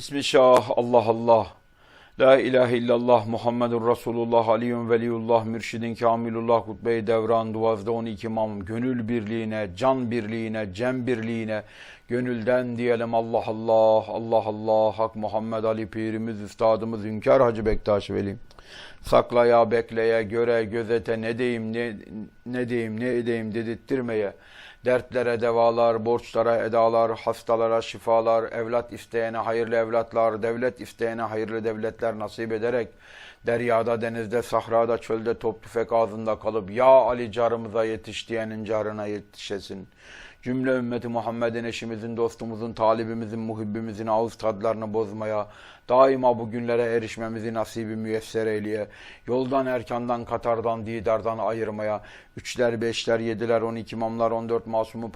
Bismillah, Allah Allah. La ilahe illallah Muhammedun Resulullah Aliyyun Veliyullah Mürşidin Kamilullah Kutbe-i Devran Duazda 12 imam Gönül birliğine, can birliğine, cem birliğine Gönülden diyelim Allah Allah, Allah Allah Hak Muhammed Ali Pirimiz, Üstadımız Hünkar Hacı Bektaş Veli Saklaya, bekleye, göre, gözete ne diyeyim, ne, ne diyeyim, ne edeyim dedirttirmeye Dertlere devalar, borçlara edalar, hastalara şifalar, evlat isteyene hayırlı evlatlar, devlet isteyene hayırlı devletler nasip ederek, deryada, denizde, sahrada, çölde, top tüfek ağzında kalıp, ya Ali carımıza yetiş diyenin carına yetişesin. Cümle ümmeti Muhammed'in eşimizin, dostumuzun, talibimizin, muhibbimizin ağız tadlarını bozmaya, daima bu günlere erişmemizi nasibi müyesser eyleye, yoldan erkandan, katardan, didardan ayırmaya, üçler, beşler, yediler, on iki imamlar, on dört masumu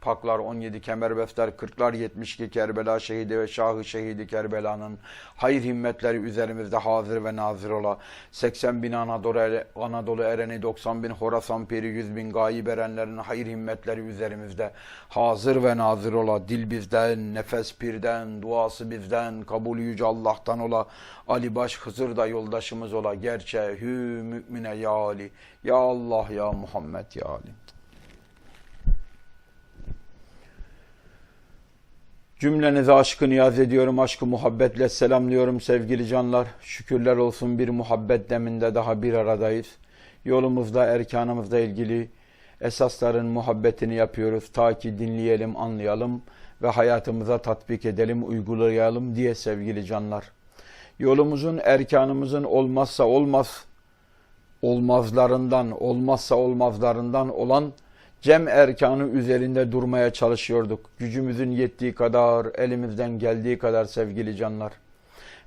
paklar, on yedi kemerbestler, kırklar, yetmiş Kerbela şehidi ve şahı şehidi Kerbela'nın. Hayır himmetleri üzerimizde hazır ve nazır ola, 80 bin Anadolu, Anadolu ereni, 90 bin Horasan piri, 100 bin gayib erenlerin hayır himmetleri üzerimizde hazır ve nazır ola, dil bizden, nefes pirden, duası bizden, kabulü yüce Allah'tan ola, Ali Baş Hızır da yoldaşımız ola, gerçe hü mümine ya Ali, ya Allah ya Muhammed ya Ali. Cümlenize aşkı niyaz ediyorum, aşkı muhabbetle selamlıyorum sevgili canlar. Şükürler olsun bir muhabbet deminde daha bir aradayız. Yolumuzda, erkanımızla ilgili esasların muhabbetini yapıyoruz. Ta ki dinleyelim, anlayalım ve hayatımıza tatbik edelim, uygulayalım diye sevgili canlar. Yolumuzun, erkanımızın olmazsa olmaz, olmazlarından, olmazsa olmazlarından olan cem erkanı üzerinde durmaya çalışıyorduk. Gücümüzün yettiği kadar, elimizden geldiği kadar sevgili canlar.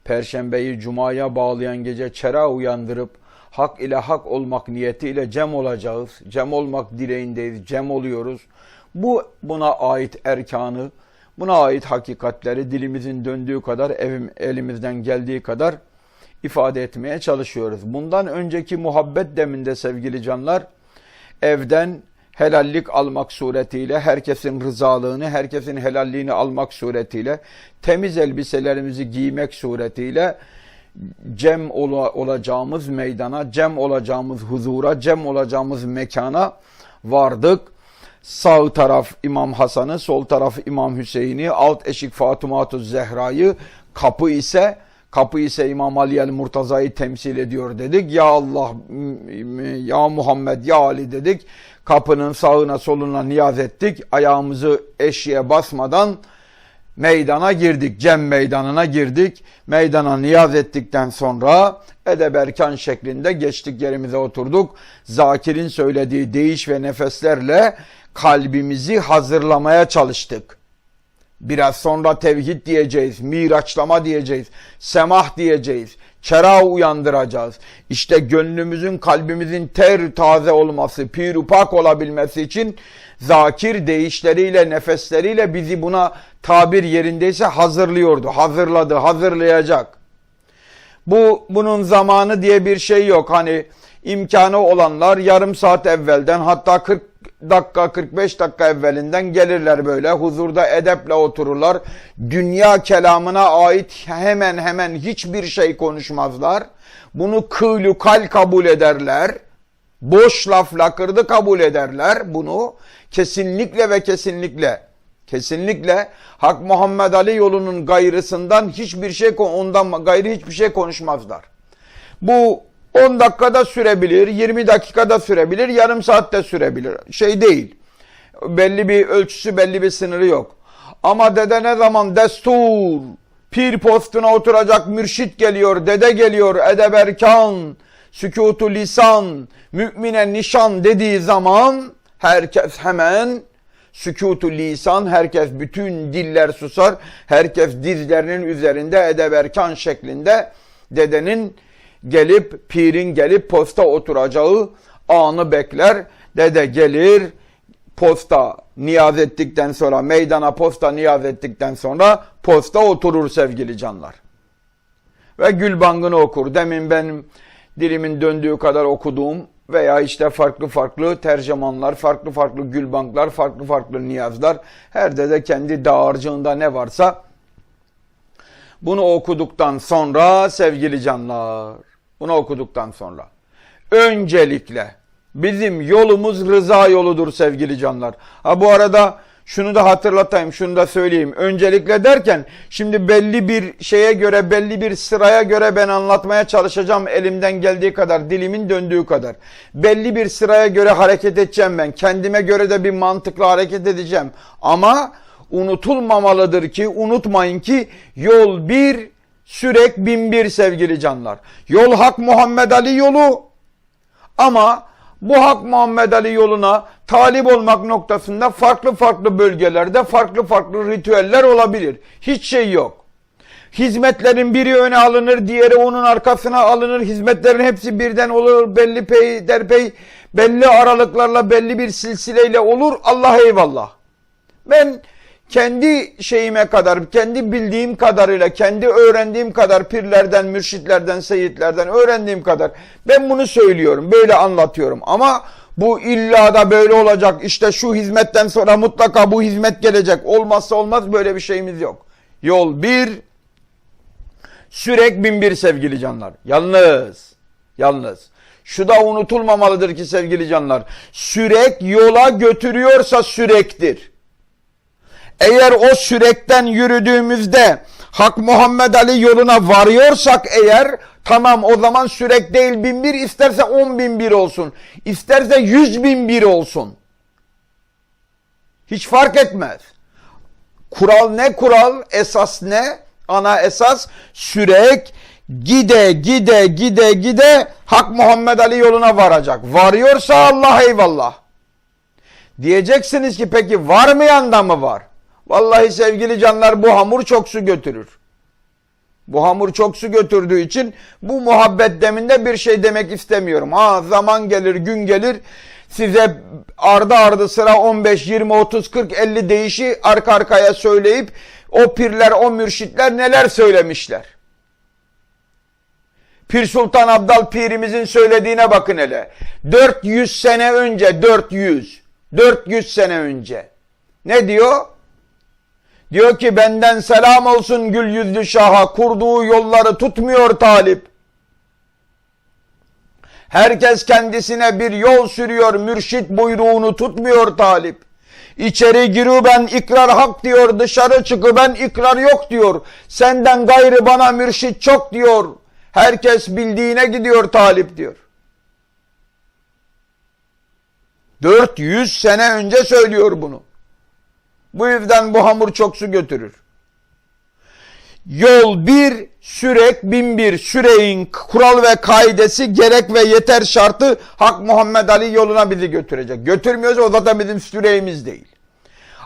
Perşembeyi cumaya bağlayan gece çera uyandırıp hak ile hak olmak niyetiyle cem olacağız. Cem olmak dileğindeyiz, cem oluyoruz. Bu buna ait erkanı, buna ait hakikatleri dilimizin döndüğü kadar, evim, elimizden geldiği kadar ifade etmeye çalışıyoruz. Bundan önceki muhabbet deminde sevgili canlar, evden helallik almak suretiyle, herkesin rızalığını, herkesin helalliğini almak suretiyle, temiz elbiselerimizi giymek suretiyle, cem ola, olacağımız meydana, cem olacağımız huzura, cem olacağımız mekana vardık. Sağ taraf İmam Hasan'ı, sol taraf İmam Hüseyin'i, alt eşik Fatıma-tü Zehra'yı, kapı ise kapı ise İmam Ali el Murtaza'yı temsil ediyor dedik. Ya Allah, ya Muhammed, ya Ali dedik. Kapının sağına soluna niyaz ettik. Ayağımızı eşiğe basmadan meydana girdik. Cem meydanına girdik. Meydana niyaz ettikten sonra edeberkan şeklinde geçtik yerimize oturduk. Zakir'in söylediği değiş ve nefeslerle kalbimizi hazırlamaya çalıştık. Biraz sonra tevhid diyeceğiz, miraçlama diyeceğiz, semah diyeceğiz, çera uyandıracağız. İşte gönlümüzün, kalbimizin ter taze olması, pirupak olabilmesi için zakir deyişleriyle, nefesleriyle bizi buna tabir yerindeyse hazırlıyordu. Hazırladı, hazırlayacak. Bu bunun zamanı diye bir şey yok. Hani imkanı olanlar yarım saat evvelden hatta 40 dakika 45 dakika evvelinden gelirler böyle huzurda edeple otururlar. Dünya kelamına ait hemen hemen hiçbir şey konuşmazlar. Bunu kıylü kal kabul ederler. Boş laf lakırdı kabul ederler bunu. Kesinlikle ve kesinlikle kesinlikle Hak Muhammed Ali yolunun gayrısından hiçbir şey ondan gayrı hiçbir şey konuşmazlar. Bu 10 dakikada sürebilir, 20 dakikada sürebilir, yarım saatte sürebilir. Şey değil. Belli bir ölçüsü, belli bir sınırı yok. Ama dede ne zaman destur, pir postuna oturacak mürşit geliyor, dede geliyor, edeberkan, sükutu lisan, mümine nişan dediği zaman herkes hemen sükutu lisan, herkes bütün diller susar, herkes dizlerinin üzerinde edeberkan şeklinde dedenin gelip pirin gelip posta oturacağı anı bekler. Dede gelir posta niyaz ettikten sonra meydana posta niyaz ettikten sonra posta oturur sevgili canlar. Ve Gülbang'ını okur. Demin benim dilimin döndüğü kadar okuduğum veya işte farklı farklı tercümanlar, farklı farklı gülbanklar, farklı farklı niyazlar. Her dede kendi dağarcığında ne varsa Bunu okuduktan sonra sevgili canlar, bunu okuduktan sonra öncelikle bizim yolumuz rıza yoludur sevgili canlar. Ha bu arada şunu da hatırlatayım, şunu da söyleyeyim. Öncelikle derken şimdi belli bir şeye göre, belli bir sıraya göre ben anlatmaya çalışacağım elimden geldiği kadar, dilimin döndüğü kadar. Belli bir sıraya göre hareket edeceğim ben. Kendime göre de bir mantıklı hareket edeceğim. Ama unutulmamalıdır ki, unutmayın ki yol bir, sürek bin bir sevgili canlar. Yol hak Muhammed Ali yolu. Ama bu Hak Muhammed Ali yoluna talip olmak noktasında farklı farklı bölgelerde farklı farklı ritüeller olabilir. Hiç şey yok. Hizmetlerin biri öne alınır, diğeri onun arkasına alınır. Hizmetlerin hepsi birden olur, belli pey, derpey, belli aralıklarla, belli bir silsileyle olur. Allah eyvallah. Ben kendi şeyime kadar, kendi bildiğim kadarıyla, kendi öğrendiğim kadar pirlerden, mürşitlerden, seyitlerden öğrendiğim kadar ben bunu söylüyorum, böyle anlatıyorum. Ama bu illa da böyle olacak, işte şu hizmetten sonra mutlaka bu hizmet gelecek, olmazsa olmaz böyle bir şeyimiz yok. Yol bir, sürek bin bir sevgili canlar. Yalnız, yalnız. Şu da unutulmamalıdır ki sevgili canlar. Sürek yola götürüyorsa sürektir. Eğer o sürekten yürüdüğümüzde Hak Muhammed Ali yoluna varıyorsak eğer tamam o zaman sürek değil bin bir isterse on bin bir olsun. isterse yüz bin bir olsun. Hiç fark etmez. Kural ne kural? Esas ne? Ana esas sürek gide gide gide gide Hak Muhammed Ali yoluna varacak. Varıyorsa Allah eyvallah. Diyeceksiniz ki peki varmayan da mı var? Vallahi sevgili canlar bu hamur çok su götürür. Bu hamur çok su götürdüğü için bu muhabbet deminde bir şey demek istemiyorum. Ha zaman gelir, gün gelir size ardı ardı sıra 15, 20, 30, 40, 50 değişi arka arkaya söyleyip o pirler, o mürşitler neler söylemişler. Pir Sultan Abdal pirimizin söylediğine bakın hele. 400 sene önce, 400, 400 sene önce. Ne diyor? Diyor ki benden selam olsun gül yüzlü şaha kurduğu yolları tutmuyor talip. Herkes kendisine bir yol sürüyor mürşit buyruğunu tutmuyor talip. İçeri girü ben ikrar hak diyor dışarı çıkı ben ikrar yok diyor. Senden gayrı bana mürşit çok diyor. Herkes bildiğine gidiyor talip diyor. 400 sene önce söylüyor bunu. Bu yüzden bu hamur çok su götürür. Yol bir, sürek bin bir. Süreyin kural ve kaidesi gerek ve yeter şartı Hak Muhammed Ali yoluna bizi götürecek. Götürmüyorsa o zaten bizim süreğimiz değil.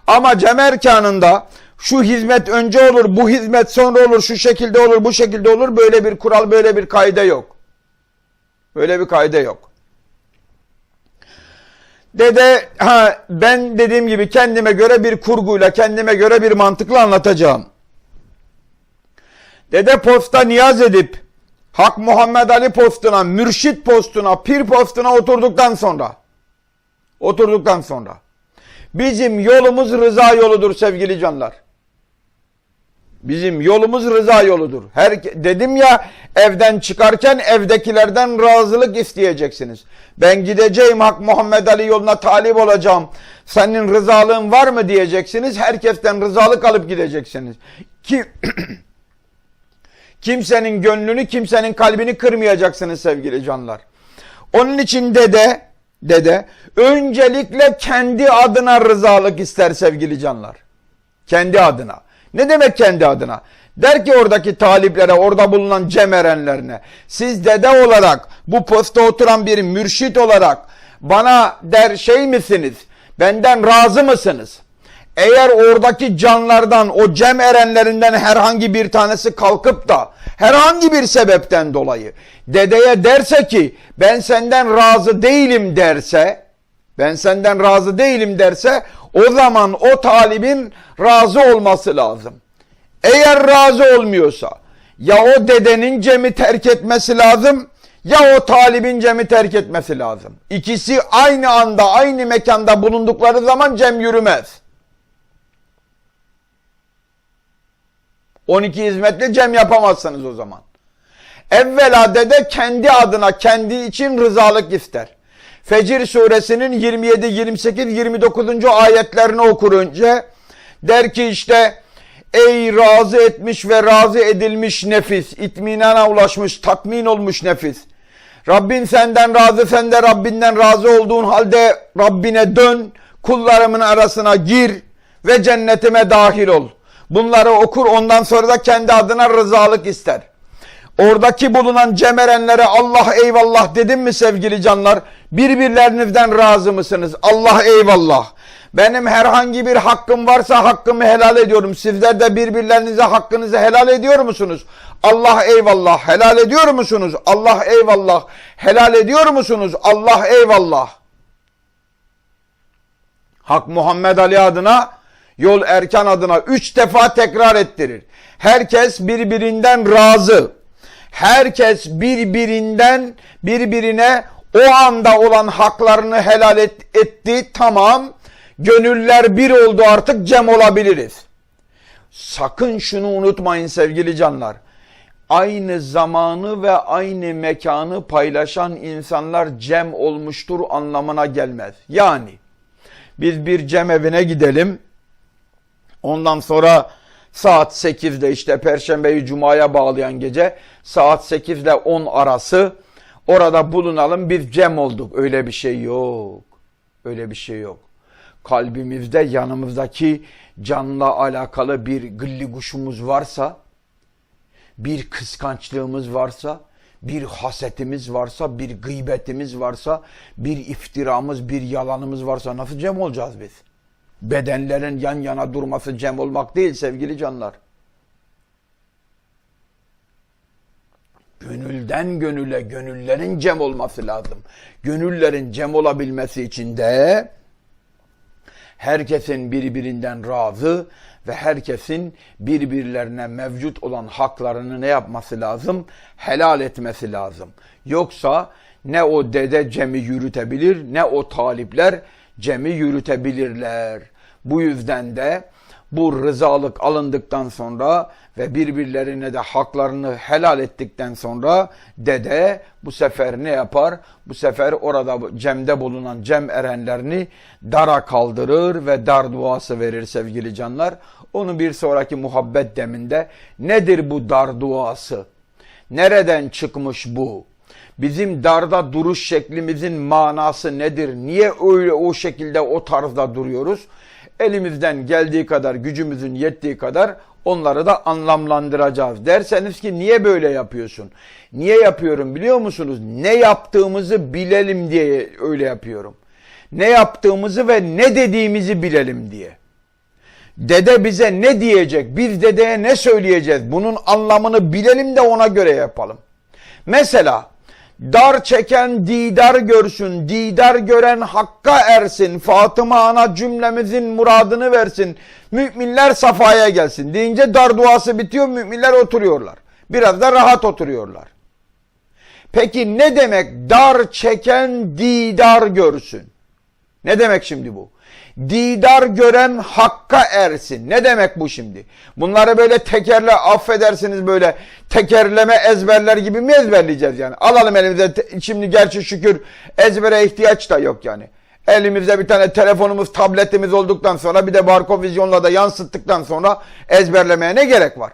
Ama cem erkanında şu hizmet önce olur, bu hizmet sonra olur, şu şekilde olur, bu şekilde olur. Böyle bir kural, böyle bir kaide yok. Böyle bir kaide yok. Dede ha ben dediğim gibi kendime göre bir kurguyla kendime göre bir mantıkla anlatacağım. Dede posta niyaz edip Hak Muhammed Ali postuna, mürşit postuna, pir postuna oturduktan sonra oturduktan sonra bizim yolumuz rıza yoludur sevgili canlar. Bizim yolumuz rıza yoludur. Her dedim ya evden çıkarken evdekilerden razılık isteyeceksiniz. Ben gideceğim Hak Muhammed Ali yoluna talip olacağım. Senin rızalığın var mı diyeceksiniz. Herkesten rızalık alıp gideceksiniz. Ki kimsenin gönlünü, kimsenin kalbini kırmayacaksınız sevgili canlar. Onun için dede dede öncelikle kendi adına rızalık ister sevgili canlar. Kendi adına. Ne demek kendi adına? Der ki oradaki taliplere, orada bulunan cemerenlerine, siz dede olarak, bu posta oturan bir mürşit olarak bana der şey misiniz? Benden razı mısınız? Eğer oradaki canlardan, o cem erenlerinden herhangi bir tanesi kalkıp da herhangi bir sebepten dolayı dedeye derse ki ben senden razı değilim derse, ben senden razı değilim derse o zaman o talibin razı olması lazım. Eğer razı olmuyorsa ya o dedenin cemi terk etmesi lazım ya o talibin cemi terk etmesi lazım. İkisi aynı anda aynı mekanda bulundukları zaman cem yürümez. 12 hizmetle cem yapamazsınız o zaman. Evvela dede kendi adına kendi için rızalık ister. Fecir suresinin 27, 28, 29. ayetlerini okur önce. Der ki işte ey razı etmiş ve razı edilmiş nefis, itminana ulaşmış, tatmin olmuş nefis. Rabbin senden razı, sen de Rabbinden razı olduğun halde Rabbine dön, kullarımın arasına gir ve cennetime dahil ol. Bunları okur ondan sonra da kendi adına rızalık ister. Oradaki bulunan cemerenlere Allah eyvallah dedim mi sevgili canlar? Birbirlerinizden razı mısınız? Allah eyvallah. Benim herhangi bir hakkım varsa hakkımı helal ediyorum. Sizler de birbirlerinize hakkınızı helal ediyor musunuz? Allah eyvallah. Helal ediyor musunuz? Allah eyvallah. Helal ediyor musunuz? Allah eyvallah. Hak Muhammed Ali adına, yol Erkan adına üç defa tekrar ettirir. Herkes birbirinden razı. Herkes birbirinden birbirine o anda olan haklarını helal et, etti. Tamam. Gönüller bir oldu artık cem olabiliriz. Sakın şunu unutmayın sevgili canlar. Aynı zamanı ve aynı mekanı paylaşan insanlar cem olmuştur anlamına gelmez. Yani biz bir cem evine gidelim. Ondan sonra saat 8'de işte Perşembeyi Cuma'ya bağlayan gece saat 8 ile 10 arası orada bulunalım biz cem olduk. Öyle bir şey yok. Öyle bir şey yok. Kalbimizde yanımızdaki canla alakalı bir gılli kuşumuz varsa, bir kıskançlığımız varsa, bir hasetimiz varsa, bir gıybetimiz varsa, bir iftiramız, bir yalanımız varsa nasıl cem olacağız biz? Bedenlerin yan yana durması cem olmak değil sevgili canlar. Gönülden gönüle gönüllerin cem olması lazım. Gönüllerin cem olabilmesi için de herkesin birbirinden razı ve herkesin birbirlerine mevcut olan haklarını ne yapması lazım? Helal etmesi lazım. Yoksa ne o dede cemi yürütebilir ne o talipler cemi yürütebilirler. Bu yüzden de bu rızalık alındıktan sonra ve birbirlerine de haklarını helal ettikten sonra dede bu sefer ne yapar? Bu sefer orada cemde bulunan cem erenlerini dara kaldırır ve dar duası verir sevgili canlar. Onu bir sonraki muhabbet deminde nedir bu dar duası? Nereden çıkmış bu? Bizim darda duruş şeklimizin manası nedir? Niye öyle o şekilde o tarzda duruyoruz? Elimizden geldiği kadar, gücümüzün yettiği kadar onları da anlamlandıracağız. Derseniz ki niye böyle yapıyorsun? Niye yapıyorum biliyor musunuz? Ne yaptığımızı bilelim diye öyle yapıyorum. Ne yaptığımızı ve ne dediğimizi bilelim diye. Dede bize ne diyecek? Biz dedeye ne söyleyeceğiz? Bunun anlamını bilelim de ona göre yapalım. Mesela Dar çeken didar görsün, didar gören hakka ersin. Fatıma ana cümlemizin muradını versin. Müminler safaya gelsin. Deyince dar duası bitiyor, müminler oturuyorlar. Biraz da rahat oturuyorlar. Peki ne demek dar çeken didar görsün? Ne demek şimdi bu? Didar gören hakka ersin. Ne demek bu şimdi? Bunları böyle tekerle affedersiniz böyle tekerleme ezberler gibi mi ezberleyeceğiz yani? Alalım elimize şimdi gerçi şükür ezbere ihtiyaç da yok yani. Elimizde bir tane telefonumuz, tabletimiz olduktan sonra bir de barko vizyonla da yansıttıktan sonra ezberlemeye ne gerek var?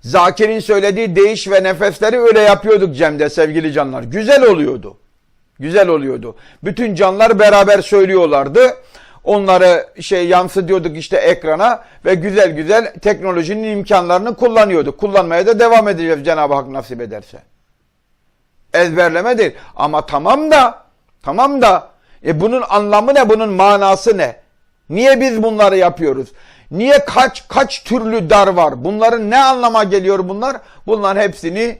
Zakir'in söylediği değiş ve nefesleri öyle yapıyorduk Cem'de sevgili canlar. Güzel oluyordu. Güzel oluyordu. Bütün canlar beraber söylüyorlardı. Onları şey yansıtıyorduk işte ekrana ve güzel güzel teknolojinin imkanlarını kullanıyorduk. Kullanmaya da devam edeceğiz Cenab-ı Hak nasip ederse. Ezberleme değil. Ama tamam da tamam da e bunun anlamı ne? Bunun manası ne? Niye biz bunları yapıyoruz? Niye kaç kaç türlü dar var? Bunların ne anlama geliyor bunlar? Bunların hepsini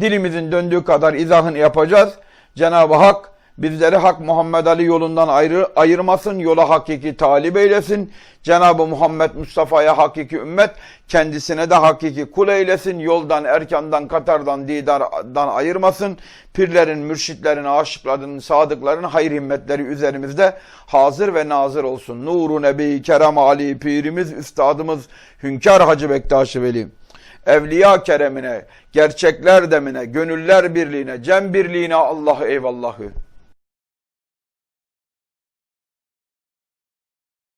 dilimizin döndüğü kadar izahını yapacağız. Cenab-ı Hak Bizleri Hak Muhammed Ali yolundan ayrı, ayırmasın, yola hakiki talip eylesin. Cenab-ı Muhammed Mustafa'ya hakiki ümmet, kendisine de hakiki kul eylesin. Yoldan, erkandan, katardan, didardan ayırmasın. Pirlerin, mürşitlerin, aşıkların, sadıkların hayır himmetleri üzerimizde hazır ve nazır olsun. Nuru Nebi Kerem Ali Pirimiz, Üstadımız Hünkar Hacı Bektaş-ı Veli. Evliya keremine, gerçekler demine, gönüller birliğine, cem birliğine Allah eyvallahü.